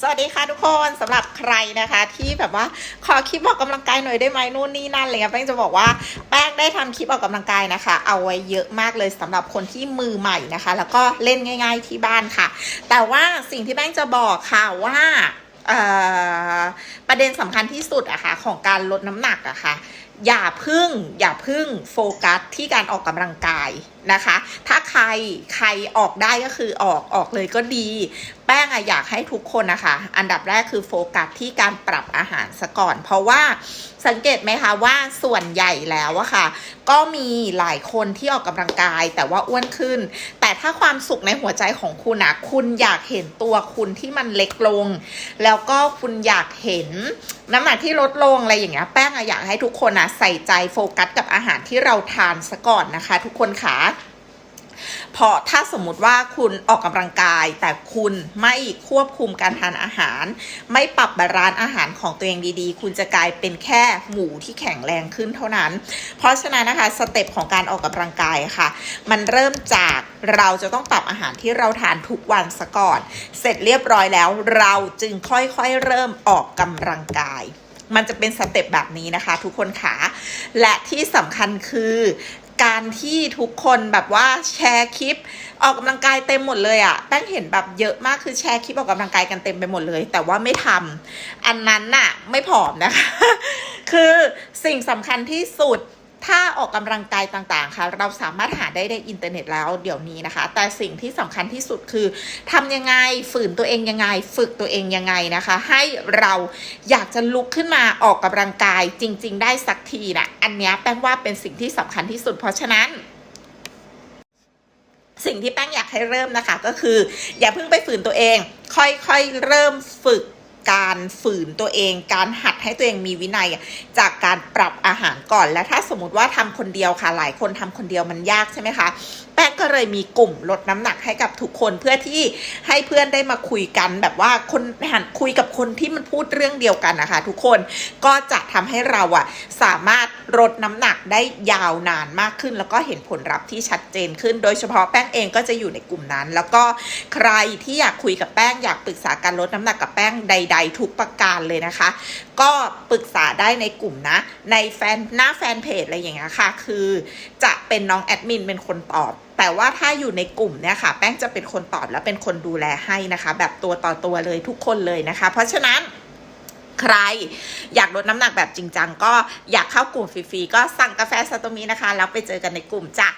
สวัสดีค่ะทุกคนสำหรับใครนะคะ ที่แบบว่าขอคลิปออกกำลังกายหน่อยได้ไหมนู่นนี่นั่นอะไรเงี้ยแป้งจะบอกว่าแป้งได้ทำคลิปออกกำลังกายนะคะ เอาไว้เยอะมากเลยสำหรับคนที่มือใหม่นะคะ แล้วก็เล่นง่าย ๆที่บ้านค่ะ แต่ว่าสิ่งที่แป้งจะบอกค่ะว่าประเด็นสำคัญที่สุดอะค่ะของการลดน้ำหนักอะค่ะอย่าพึ่ง อย่าพึ่งโฟกัสที่การออกกำลังกายนะคะ ถ้าใครใครออกได้ก็คือออกออกเลยก็ดี แป้งอะอยากให้ทุกคนนะคะ อันดับแรกคือโฟกัสที่การปรับอาหารซะก่อน เพราะว่าสังเกตไหมคะว่าส่วนใหญ่แล้วอะค่ะ ก็มีหลายคนที่ออกกำลังกายแต่ว่าอ้วนขึ้น แต่ถ้าความสุขในหัวใจของคุณอะคุณอยากเห็นตัวคุณที่มันเล็กลง แล้วก็คุณอยากเห็นน้ำหนักที่ลดลงอะไรอย่างเงี้ยแป้ง อะอยากให้ทุกคนอะใส่ใจโฟกัสกับอาหารที่เราทานซะก่อนนะคะ ทุกคนค่ะเพราะถ้าสมมติว่าคุณออกกำลังกาย แต่คุณไม่ควบคุมการทานอาหาร ไม่ปรับบาลานซ์อาหารของตัวเองดีๆ คุณจะกลายเป็นแค่หมูที่แข็งแรงขึ้นเท่านั้น เพราะฉะนั้นนะคะสเต็ปของการออกกำลังกายค่ะ มันเริ่มจากเราจะต้องปรับอาหารที่เราทานทุกวันซะก่อน เสร็จเรียบร้อยแล้ว เราจึงค่อยๆเริ่มออกกำลังกาย มันจะเป็นสเต็ปแบบนี้นะคะ ทุกคนค่ะ และที่สำคัญคือการที่ทุกคนแบบว่าแชร์คลิป ออกกำลังกายเต็มหมดเลยอะแป้งเห็นแบบเยอะมากคือแชร์คลิปออกกำลังกายกันเต็มไปหมดเลย แต่ว่าไม่ทำอันนั้นน่ะไม่ผอมนะคะ คือสิ่งสำคัญที่สุด ถ้าออกกำลังกายต่างๆ ค่ะ เราสามารถหาได้ในอินเทอร์เน็ตแล้วเดี๋ยวนี้นะคะ แต่สิ่งที่สำคัญที่สุดคือทำยังไงฝืนตัวเองยังไง ฝึกตัวเองยังไงนะคะ ให้เราอยากจะลุกขึ้นมาออกกำลังกายจริง ๆ ได้สักทีนะอันนี้แป้งว่าเป็นสิ่งที่สำคัญที่สุด เพราะฉะนั้นสิ่งที่แป้งอยากให้เริ่มนะคะก็คือ อย่าเพิ่งไปฝืนตัวเอง ค่อยๆเริ่มฝึก การฝืนตัวเอง การหัดให้ตัวเองมีวินัยจากการปรับอาหารก่อน และถ้าสมมติว่าทำคนเดียวค่ะ หลายคนทำคนเดียวมันยากใช่ไหมคะ ก็เลยมีกลุ่มลดน้ำหนักให้กับทุกคนเพื่อที่ให้เพื่อนได้มาคุยกันแบบว่าคนหันคุยกับคนที่มันพูดเรื่องเดียวกันนะคะทุกคนก็จะทำให้เราอะสามารถลดน้ำหนักได้ยาวนานมากขึ้น แล้วก็เห็นผลลัพธ์ที่ชัดเจนขึ้น โดยเฉพาะแป้งเองก็จะอยู่ในกลุ่มนั้น แล้วก็ใครที่อยากคุยกับแป้งอยากปรึกษาการลดน้ำหนักกับแป้งใด ๆ ทุกประการเลยนะคะ ก็ปรึกษาได้ในกลุ่มนะ ในแฟนหน้าแฟนเพจอะไรอย่างเงี้ยค่ะ คือจะเป็นน้องแอดมินเป็นคนตอบ แต่ว่าถ้าอยู่ในกลุ่มเนี่ยค่ะ แป้งจะเป็นคนตอบและเป็นคนดูแลให้นะคะ แบบตัวต่อตัวเลยทุกคนเลยนะคะ เพราะฉะนั้นใครอยากลดน้ำหนักแบบจริงจังก็อยากเข้ากลุ่มฟรีๆก็สั่งกาแฟซาโตมินะคะ แล้วไปเจอกันในกลุ่มจ้ะ